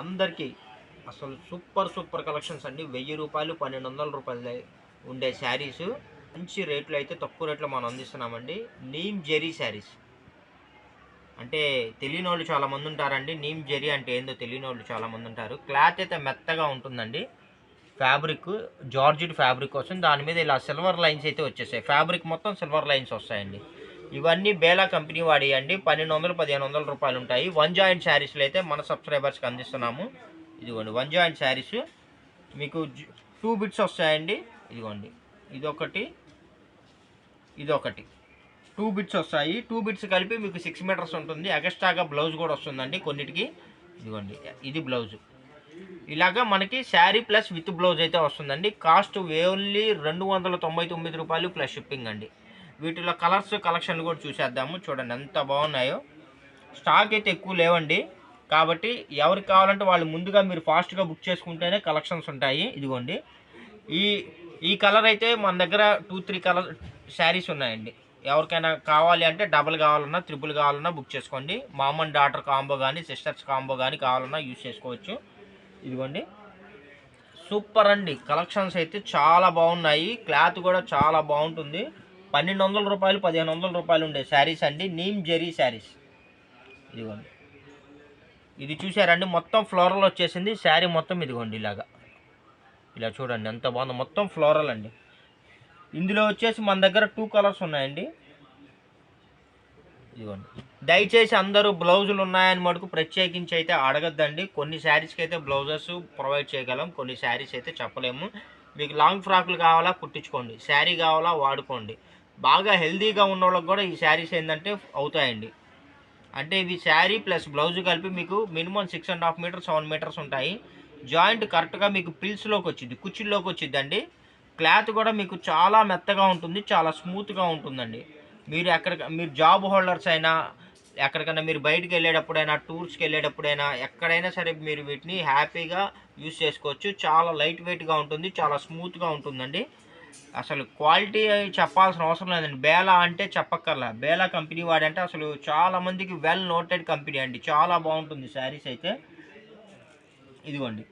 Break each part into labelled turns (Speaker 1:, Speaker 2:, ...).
Speaker 1: అందరికీ అసలు super super collections అండి. వెయ్యి రూపాయలు పన్నెండు వందల రూపాయలు ఉండే శారీస్. మంచి రేట్లు అయితే తక్కువ రేట్లో మనం అందిస్తున్నామండి. నీమ్ జెరీ శారీస్. అంటే తెలియని వాళ్ళు చాలా మంది ఉంటారండి. నీమ్ జెరీ అంటే ఏందో తెలియని వాళ్ళు చాలామంది ఉంటారు. క్లాత్ అయితే మెత్తగా ఉంటుందండి. ఫ్యాబ్రిక్ జార్జిడ్ ఫ్యాబ్రిక్ వస్తుంది దాని మీద ఇలా సిల్వర్ లైన్స్ అయితే వచ్చేసాయి. ఫ్యాబ్రిక్ మొత్తం సిల్వర్ లైన్స్ వస్తాయండి. ఇవన్నీ బేలా కంపెనీ వాడేయండి. పన్నెండు వందలు పదిహేను వందల రూపాయలు ఉంటాయి వన్ జాయింట్ శారీస్లో అయితే మన సబ్స్క్రైబర్స్కి అందిస్తున్నాము. ఇదిగోండి వన్ జాయింట్ శారీస్. మీకు టూ బిట్స్ వస్తాయండి. ఇదిగోండి ఇదొకటి ఇదొకటి. టూ బిట్స్ వస్తాయి. టూ బిట్స్ కలిపి మీకు సిక్స్ మీటర్స్ ఉంటుంది. ఎక్స్ట్రాగా బ్లౌజ్ కూడా వస్తుందండి కొన్నిటికి. ఇదిగోండి ఇది బ్లౌజ్. ఇలాగా మనకి శారీ ప్లస్ విత్ బ్లౌజ్ అయితే వస్తుందండి. కాస్ట్ ఓన్లీ రెండు వందల తొంభై తొమ్మిది రూపాయలు ప్లస్ షిప్పింగ్ అండి. వీటిలో కలర్స్ కలెక్షన్లు కూడా చూసేద్దాము. చూడండి ఎంత బాగున్నాయో. స్టాక్ అయితే ఎక్కువ లేవండి. కాబట్టి ఎవరికి కావాలంటే వాళ్ళు ముందుగా మీరు ఫాస్ట్గా బుక్ చేసుకుంటేనే కలెక్షన్స్ ఉంటాయి. ఇదిగోండి. ఈ ఈ కలర్ అయితే మన దగ్గర టూ త్రీ కలర్ శారీస్ ఉన్నాయండి. ఎవరికైనా కావాలి అంటే డబుల్ కావాలన్నా త్రిపుల్ కావాలన్నా బుక్ చేసుకోండి. మామ్ అండ్ డాటర్ కాంబో కానీ సిస్టర్స్ కాంబో కానీ కావాలన్నా యూజ్ చేసుకోవచ్చు. ఇదిగోండి. సూపర్ అండి. కలెక్షన్స్ అయితే చాలా బాగున్నాయి. క్లాత్ కూడా చాలా బాగుంటుంది. పన్నెండు వందల రూపాయలు పదిహేను వందల రూపాయలు ఉండే శారీస్ అండి. నీమ్ జెరీ శారీస్. ఇదిగోండి. ఇది చూసారండి మొత్తం ఫ్లోరల్ వచ్చేసింది. శారీ మొత్తం ఇదిగోండి ఇలాగా. ఇలా చూడండి ఎంత బాగుందో. మొత్తం ఫ్లోరల్ అండి. ఇందులో వచ్చేసి మన దగ్గర టూ కలర్స్ ఉన్నాయండి. ఇదిగోండి. దయచేసి అందరూ బ్లౌజులు ఉన్నాయని మటుకు ప్రత్యేకించి అయితే అడగద్దండి. కొన్ని శారీస్కి అయితే బ్లౌజెస్ ప్రొవైడ్ చేయగలం కొన్ని శారీస్ అయితే చెప్పలేము. మీకు లాంగ్ ఫ్రాక్లు కావాలా కుట్టించుకోండి. శారీ కావాలా వాడుకోండి. బాగా హెల్తీగా ఉన్న వాళ్ళకి కూడా ఈ శారీస్ ఏంటంటే అవుతాయండి. అంటే ఇవి శారీ ప్లస్ బ్లౌజ్ కలిపి మీకు minimum six and half meter seven meters ఉంటాయి. జాయింట్ కరెక్ట్గా మీకు పిల్స్లోకి వచ్చింది కుచ్చిల్లోకి వచ్చిందండి క్లాత్ కూడా మీకు చాలా మెత్తగా ఉంటుంది చాలా స్మూత్గా ఉంటుందండి. మీరు ఎక్కడ మీరు జాబ్ హోల్డర్స్ అయినా ఎక్కడికైనా మీరు బయటికి వెళ్ళేటప్పుడైనా టూర్స్కి వెళ్ళేటప్పుడైనా ఎక్కడైనా సరే మీరు వీటిని హ్యాపీగా యూస్ చేసుకోవచ్చు. చాలా లైట్ వెయిట్గా ఉంటుంది చాలా స్మూత్గా ఉంటుందండి. అసలు క్వాలిటీ చెప్పాల్సిన అవసరం లేదండి. బేలా అంటే చెప్పక్కర్లా. బేలా కంపెనీ వాడంటే అసలు చాలామందికి వెల్ నోటెడ్ కంపెనీ అండి. చాలా బాగుంటుంది శారీస్ అయితే. ఇదిగోండి.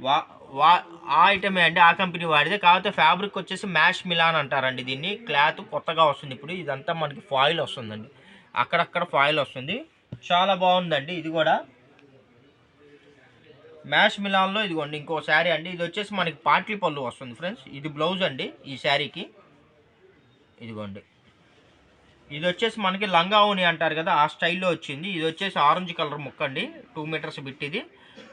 Speaker 1: వా వా ఆ ఐటమే అండి. ఆ కంపెనీ వాడితే కాకపోతే ఫ్యాబ్రిక్ వచ్చేసి మ్యాష్ మిలాన్ అంటారండి దీన్ని. క్లాత్ కొత్తగా వస్తుంది ఇప్పుడు. ఇదంతా మనకి ఫాయిల్ వస్తుందండి. అక్కడక్కడ ఫాయిల్ వస్తుంది. చాలా బాగుందండి. ఇది కూడా మ్యాష్ మిలాన్లో ఇదిగోండి ఇంకో శారీ అండి. ఇది వచ్చేసి మనకి పాట్లీ పళ్ళు వస్తుంది ఫ్రెండ్స్. ఇది బ్లౌజ్ అండి ఈ శారీకి. ఇదిగోండి. ఇది వచ్చేసి మనకి లంగా అంటారు కదా ఆ స్టైల్లో వచ్చింది. ఇది వచ్చేసి ఆరెంజ్ కలర్ ముక్క అండి టూ మీటర్స్ బిట్టిది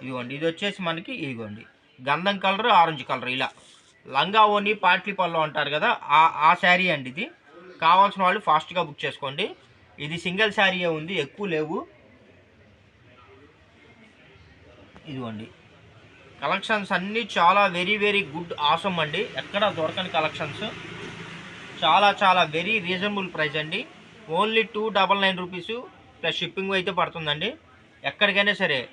Speaker 1: ఇదిగోండి ఇది వచ్చేసి మనకి ఇదిగోండి గంధం కలర్ ఆరెంజ్ కలర్ ఇలా. లంగా ఓని పాట్లీ పళ్ళు అంటారు కదా ఆ ఆ శారీ అండి ఇది. కావాల్సిన వాళ్ళు ఫాస్ట్గా బుక్ చేసుకోండి. ఇది సింగిల్ శారీయే ఉంది ఎక్కువ లేవు. ఇదిగోండి. కలెక్షన్స్ అన్నీ చాలా వెరీ వెరీ గుడ్ ఆసమ్ అండి. ఎక్కడ దొరకని కలెక్షన్స్ చాలా చాలా వెరీ రీజనబుల్ ప్రైస్ అండి. Only two double nine rupees plus shipping అయితే పడుతుందండి. ఎక్కడికైనా సరే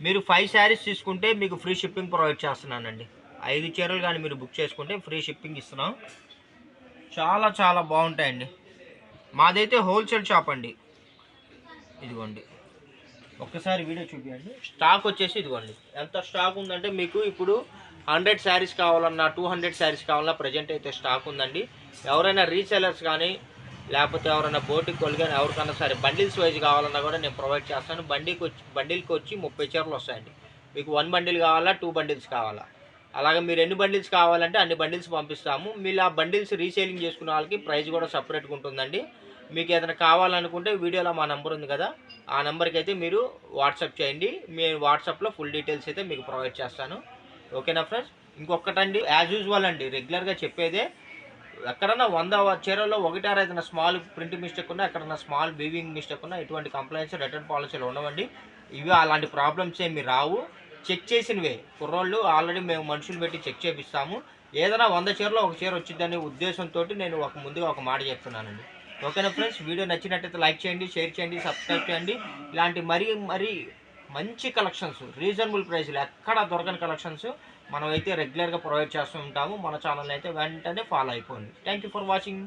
Speaker 1: మీరు ఫైవ్ శారీస్ తీసుకుంటే మీకు ఫ్రీ షిప్పింగ్ ప్రొవైడ్ చేస్తున్నానండి. ఐదు చీరలు కానీ మీరు బుక్ చేసుకుంటే ఫ్రీ షిప్పింగ్ ఇస్తున్నాం. చాలా చాలా బాగుంటాయండి. మాదైతే హోల్సేల్ షాప్ అండి. ఇదిగోండి. ఒక్కసారి వీడియో చూపించండి స్టాక్ వచ్చేసి ఇదిగోండి. ఎంత స్టాక్ ఉందంటే మీకు ఇప్పుడు హండ్రెడ్ శారీస్ కావాలన్నా టూ హండ్రెడ్ శారీస్ కావాలన్నా ప్రజెంట్ అయితే స్టాక్ ఉందండి. ఎవరైనా రీసెలర్స్ కానీ లేకపోతే ఎవరైనా బోటికి వాళ్ళు కానీ ఎవరికైనా సరే బండిల్స్ వైజ్ కావాలన్నా కూడా నేను ప్రొవైడ్ చేస్తాను. బండికి వచ్చి బండిల్కి వచ్చి ముప్పై చీరలు వస్తాయండి. మీకు వన్ బండిల్ కావాలా టూ బండిల్స్ కావాలా? అలాగే మీరు ఎన్ని బండిల్స్ కావాలంటే అన్ని బండిల్స్ పంపిస్తాము. మీరు ఆ బండిల్స్ రీసేలింగ్ చేసుకున్న వాళ్ళకి ప్రైస్ కూడా సపరేట్గా ఉంటుందండి. మీకు ఏదైనా కావాలనుకుంటే వీడియోలో మా నెంబర్ ఉంది కదా ఆ నెంబర్కి అయితే మీరు వాట్సాప్ చేయండి. మేము వాట్సాప్లో ఫుల్ డీటెయిల్స్ అయితే మీకు ప్రొవైడ్ చేస్తాను. ఓకేనా ఫ్రెండ్స్? ఇంకొకటండి యాజ్ యూజువల్ అండి రెగ్యులర్గా చెప్పేదే ఎక్కడన్నా వంద చీరల్లో ఒకటారు ఏదైనా స్మాల్ ప్రింట్ మిస్టేక్ ఉన్నా ఎక్కడన్నా స్మాల్ వీవింగ్ మిస్టేక్ ఉన్నా ఎటువంటి కంప్లైంట్స్ రిటర్న్ పాలసీలు ఉండవండి. ఇవి అలాంటి ప్రాబ్లమ్స్ ఏమి రావు. చెక్ చేసినవే. కుర్రోళ్ళు ఆల్రెడీ మేము మనుషులు పెట్టి చెక్ చేపిస్తాము. ఏదైనా వంద చీరలో ఒక చీర వచ్చిందనే ఉద్దేశంతో నేను ఒక ముందుగా ఒక మాట చెప్తున్నానండి. ఓకేనా ఫ్రెండ్స్? వీడియో నచ్చినట్టయితే లైక్ చేయండి షేర్ చేయండి సబ్స్క్రైబ్ చేయండి. ఇలాంటి మరీ మరీ మంచి కలెక్షన్స్ రీజనబుల్ ప్రైస్లు ఎక్కడ దొరకని కలెక్షన్స్ మనం అయితే రెగ్యులర్గా ప్రొవైడ్ చేస్తూ ఉంటాము. మన ఛానల్ అయితే వెంటనే ఫాలో అయిపోండి. Thank you for watching.